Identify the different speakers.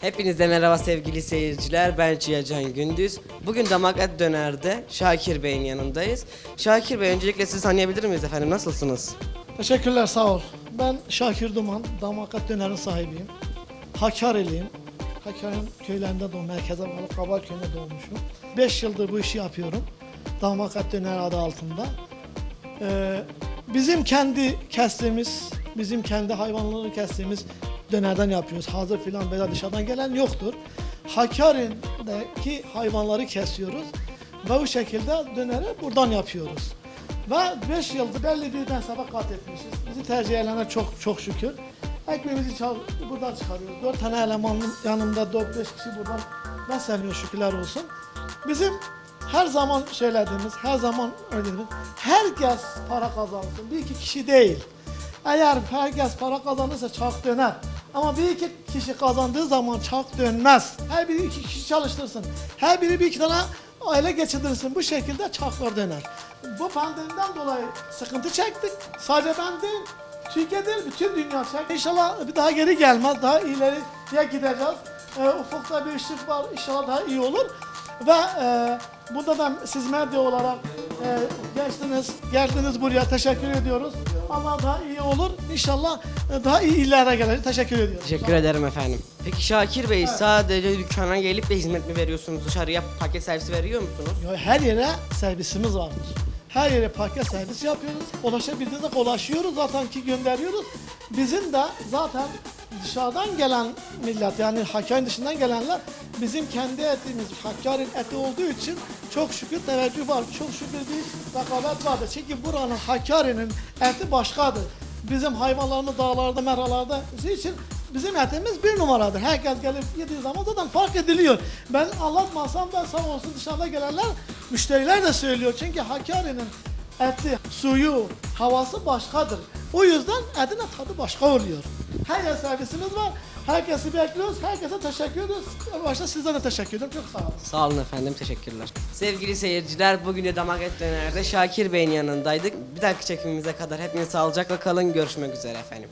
Speaker 1: Hepinize merhaba sevgili seyirciler. Ben Cihacan Gündüz. Bugün Damak Et Döner'de Şakir Bey'in yanındayız. Şakir Bey öncelikle sizi tanıyabilir miyiz efendim? Nasılsınız?
Speaker 2: Teşekkürler sağ ol. Ben Şakir Duman, Damakat Döner'in sahibiyim. Hakkari'liyim. Hakkari'nin köylerinde doğdum, merkeze bağlı Kabak köyünde doğmuşum. 5 yıldır bu işi yapıyorum. Damakat Döner adı altında. Ee, bizim kendi kestiğimiz, bizim kendi hayvanları kestiğimiz dönerden yapıyoruz. Hazır filan veya dışarıdan gelen yoktur. Hakkari'deki hayvanları kesiyoruz ve bu şekilde döneri buradan yapıyoruz. Ve 5 yıldır belli bir mesafe kat etmişiz. Bizi tercih edenler çok çok şükür. Ekmeğimizi buradan çıkarıyoruz. 4 tane elemanın yanında 4-5 kişi buradan besleniyor şükürler olsun. Bizim her zaman söylediğimiz, her zaman ödediğimiz, herkes para kazansın. Bir iki kişi değil. Eğer herkes para kazanırsa çark döner. Ama bir iki kişi kazandığı zaman çark dönmez. Her biri iki kişi çalıştırsın. Her biri bir iki tane aile geçindirsin. Bu şekilde çarklar döner. Bu pandemiden dolayı sıkıntı çektik. Sadece ben değil, Türkiye değil, bütün dünya çekti. İnşallah bir daha geri gelmez. Daha ileriye gideceğiz. Ee, ufukta bir ışık var. İnşallah daha iyi olur. Ve e, bunda da siz medya olarak e, geçtiniz, geldiniz buraya teşekkür ediyoruz. Allah daha iyi olur. İnşallah e, daha iyi illere gelir. Teşekkür ediyoruz.
Speaker 1: Teşekkür ederim efendim. Peki Şakir Bey sadece dükkana gelip de hizmet mi veriyorsunuz? Dışarıya paket servisi veriyor musunuz?
Speaker 2: Ya Her yere servisimiz vardır. Her yere paket servis yapıyoruz. Ulaşabildiğinizde ulaşıyoruz zaten ki gönderiyoruz. Bizim de zaten dışarıdan gelen millet yani Hakkari'nin dışından gelenler bizim kendi etimiz Hakkari'nin eti olduğu için çok şükür teveccüh var. Çok şükür bir rekabet vardır. Çünkü buranın Hakkari'nin eti başkadır. Bizim hayvanlarımız dağlarda, meralarda için Bizim etimiz bir numaradır. Herkes gelip yediği zaman zaten fark ediliyor. Ben anlatmasam da sağ olsun dışarıda gelenler, müşteriler de söylüyor. Çünkü Hakkari'nin eti, suyu, havası başkadır. O yüzden etin de tadı başka oluyor. Her yer servisimiz var. Herkesi bekliyoruz. Herkese teşekkür ediyoruz. Başta sizlere de teşekkür ederim. Çok sağ olun.
Speaker 1: Sağ olun efendim, teşekkürler. Sevgili seyirciler, bugün de Damak Et Döner'de Şakir Bey'in yanındaydık. Bir dahaki çekimimize kadar hepiniz sağlıcakla kalın. Görüşmek üzere efendim.